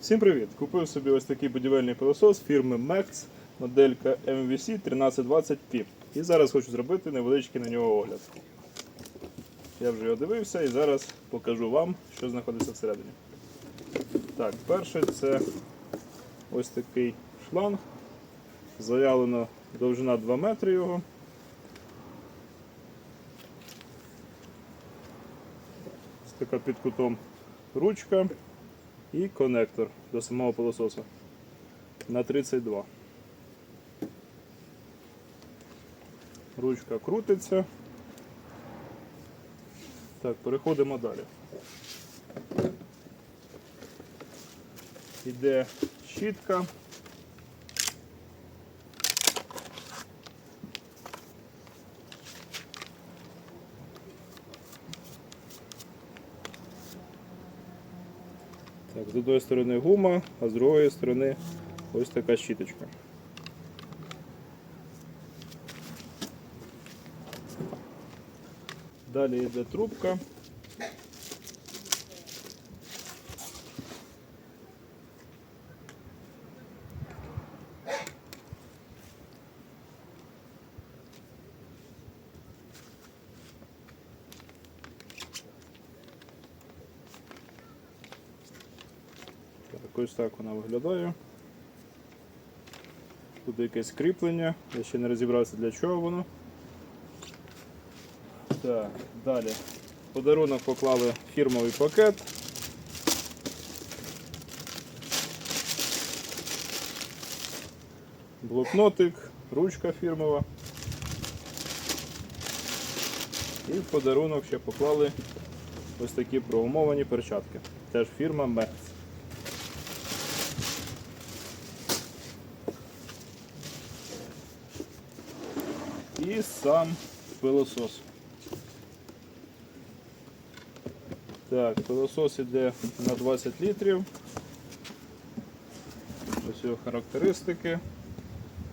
Всім привіт! Купив собі ось такий будівельний пилосос фірми Mex, моделька MVC 1320P. І зараз хочу зробити невеличкий на нього огляд. Я вже його дивився і зараз покажу вам, що знаходиться всередині. Так, перше це ось такий шланг. Заявлено довжина 2 метри його. Ось така під кутом ручка і конектор до самого пилососа на 32. Ручка крутиться. Так, переходимо далі. Іде щітка. З одної сторони гума, а з другої сторони ось така щіточка. Далі йде трубка. Ось так вона виглядає. Тут якесь кріплення, я ще не розібрався для чого воно. Так, далі. Подарунок поклали фірмовий пакет. Блокнотик, ручка фірмова. І в подарунок ще поклали ось такі прогумовані перчатки. Теж фірма Mex. І сам пилосос. Так, пилосос іде на 20 літрів. Ось його характеристики.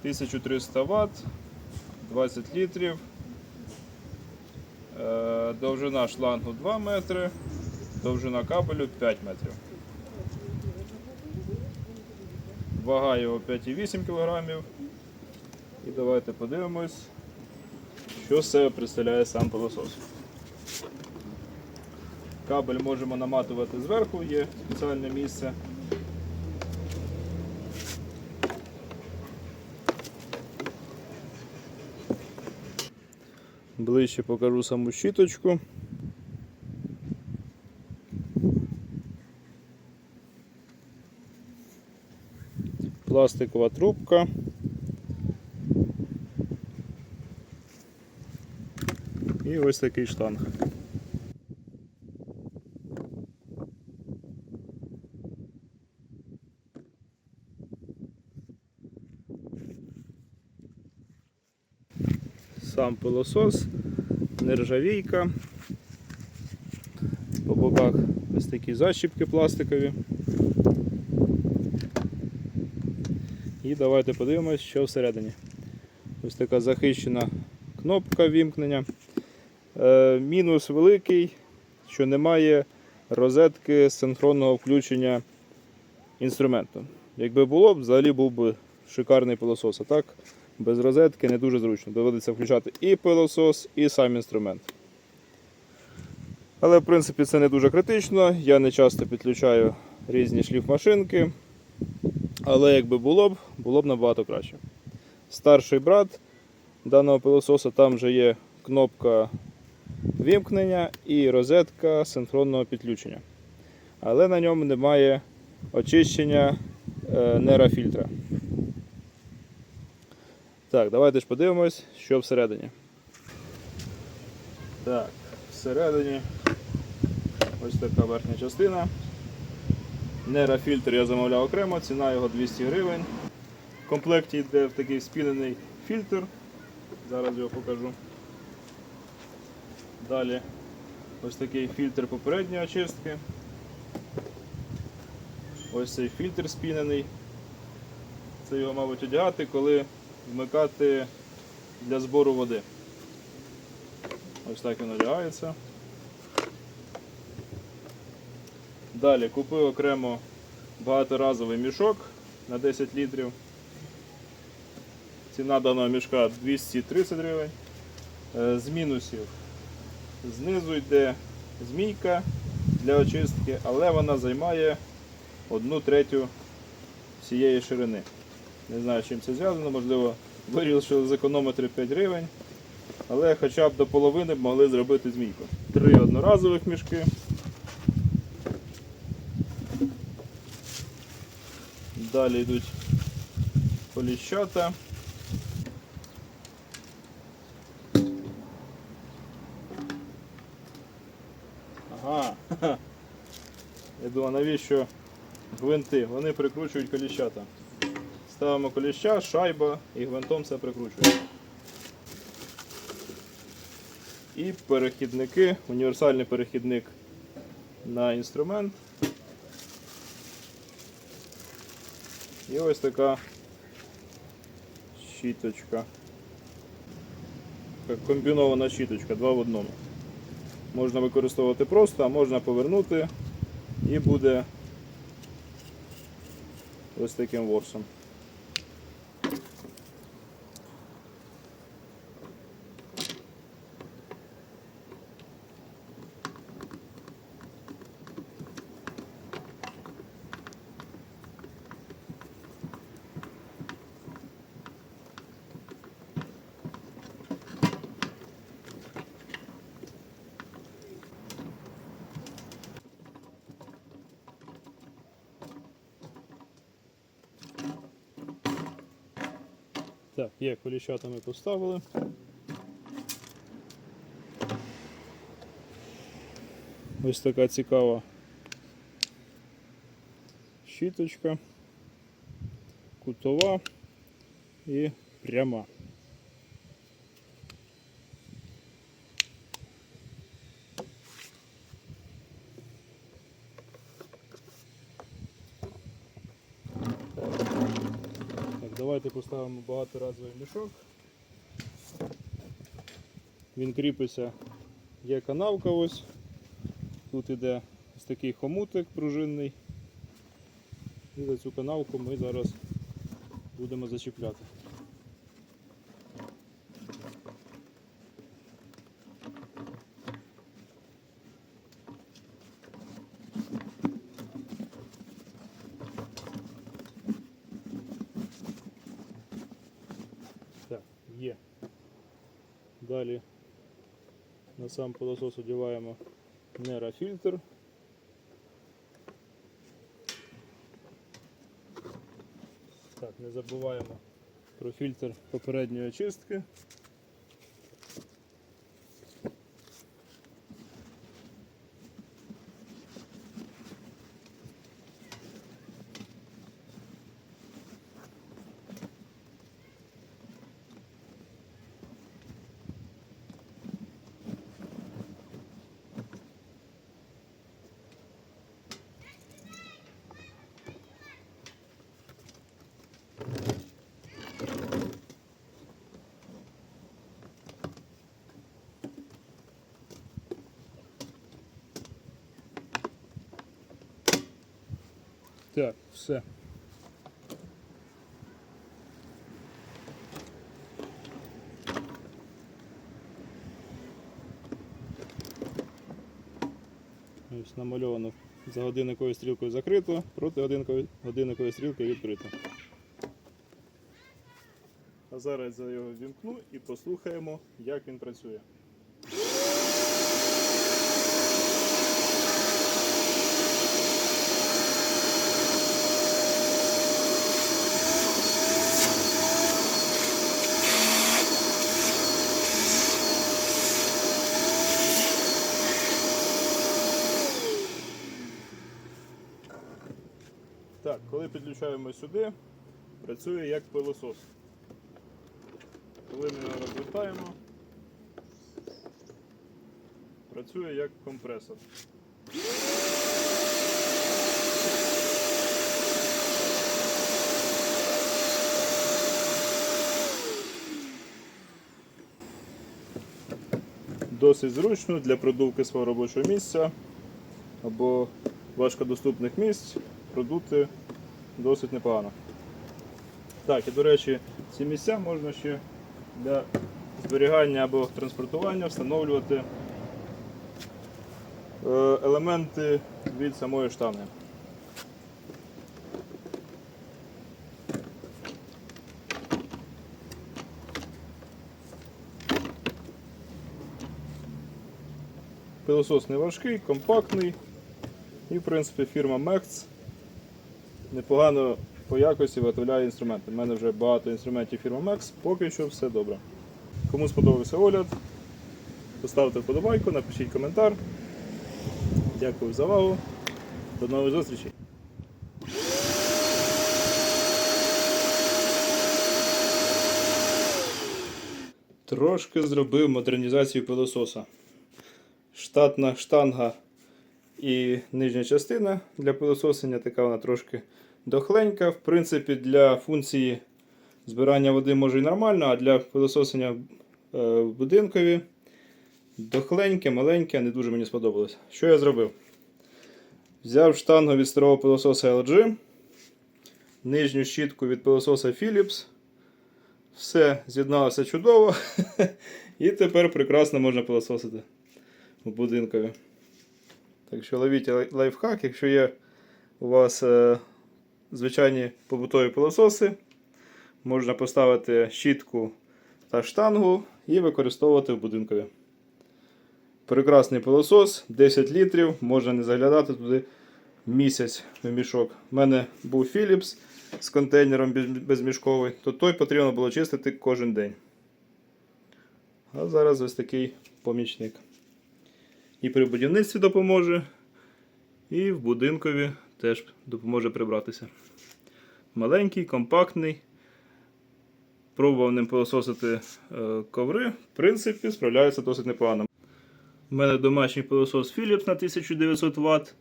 1300 Вт, 20 літрів. Е, Довжина шлангу 2 метри, довжина кабелю 5 метрів. Вага його 5,8 кг. І давайте подивимось, що з себе представляє сам пилосос. Кабель можемо наматувати зверху, є спеціальне місце. Ближче покажу саму щіточку. Пластикова трубка. І ось такий штанг. Сам пилосос, нержавійка. По боках ось такі защіпки пластикові. І давайте подивимось, що всередині. Ось така захищена кнопка вімкнення. Е, мінус великий, що немає розетки синхронного включення інструменту. Якби було взагалі був би шикарний пилосос. А так, без розетки не дуже зручно. Доводиться включати і пилосос, і сам інструмент. Але в принципі це не дуже критично. Я не часто підключаю різні шліфмашинки. Але якби було б, було б набагато краще. Старший брат даного пилососа, там вже є кнопка вімкнення і розетка синхронного підключення. Але на ньому немає очищення е, нейрофільтра. Так, давайте ж подивимось, що всередині. Так, всередині ось така верхня частина. Нейрофільтр я замовляв окремо, ціна його 200 гривень. В комплекті йде в такий спінений фільтр. Зараз його покажу. Далі ось такий фільтр попередньої очистки. Ось цей фільтр спінений. Це його, мабуть, одягати, коли вмикати для збору води. Ось так він одягається. Далі купив окремо багаторазовий мішок на 10 літрів. Ціна даного мішка 230 гривень. Е, З мінусів. Знизу йде змійка для очистки, але вона займає одну третю всієї ширини. Не знаю, чим це зв'язано, можливо, вирішили зекономити 5 гривень. Але хоча б до половини б могли зробити змійку. Три одноразових мішки. Далі йдуть поліщата. Думаю, навіщо гвинти? Вони прикручують коліщата. Ставимо коліща, шайба і гвинтом це прикручуємо. І перехідники, універсальний перехідник на інструмент. І ось така щіточка. Комбінована щіточка, два в одному. Можна використовувати просто, а можна повернути і буде ось таким ворсом. Так, є коліщата ми поставили. Ось така цікава щіточка, кутова і пряма. Давайте поставимо багаторазовий мішок. Він кріпиться, є канавка ось. Тут іде ось такий хомутик пружинний. І за цю канавку ми зараз будемо зачіпляти. Так, є. Далі на сам пилосос одіваємо нейрофільтр. Так, не забуваємо про фільтр попередньої очистки. Так, все. Ось намальовано за годинниковою стрілкою закрито, проти годинникової, стрілки відкрито. А зараз я його вімкну і послухаємо, як він працює. Так, коли підключаємо сюди, працює як пилосос. Коли ми його розвертаємо, працює як компресор. Досить зручно для продувки свого робочого місця або важкодоступних місць. продути досить непогано. Так, і до речі, ці місця можна ще для зберігання або транспортування встановлювати е, елементи від самої штанги. Пилосос не важкий, компактний. І, в принципі, фірма Mex непогано по якості виготовляє інструменти. У мене вже багато інструментів фірми Mex, поки що все добре. Кому сподобався огляд, поставте вподобайку, напишіть коментар. Дякую за увагу. До нових зустрічей! Трошки зробив модернізацію пилососа. Штатна штанга і нижня частина для пилососення, така вона трошки дохленька. В принципі, для функції збирання води може і нормально, а для пилососення е, в будинкові дохленьке, маленьке, не дуже мені сподобалось. Що я зробив? Взяв штангу від старого пилососа LG, нижню щітку від пилососа Philips. Все з'єдналося чудово. І тепер прекрасно можна пилососити в будинкові. Так що ловіть лайфхак, якщо є у вас е, звичайні побутові пилососи, можна поставити щітку та штангу і використовувати в будинкові. Прекрасний пилосос, 10 літрів, можна не заглядати туди місяць в мішок. У мене був Philips з контейнером безмішковий, то той потрібно було чистити кожен день. А зараз ось такий помічник. І при будівництві допоможе, і в будинкові теж допоможе прибратися. Маленький, компактний. Пробував ним пилососити е, коври. В принципі, справляється досить непогано. У мене домашній пилосос Philips на 1900 Вт,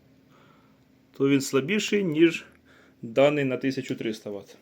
то він слабіший, ніж даний на 1300 Вт.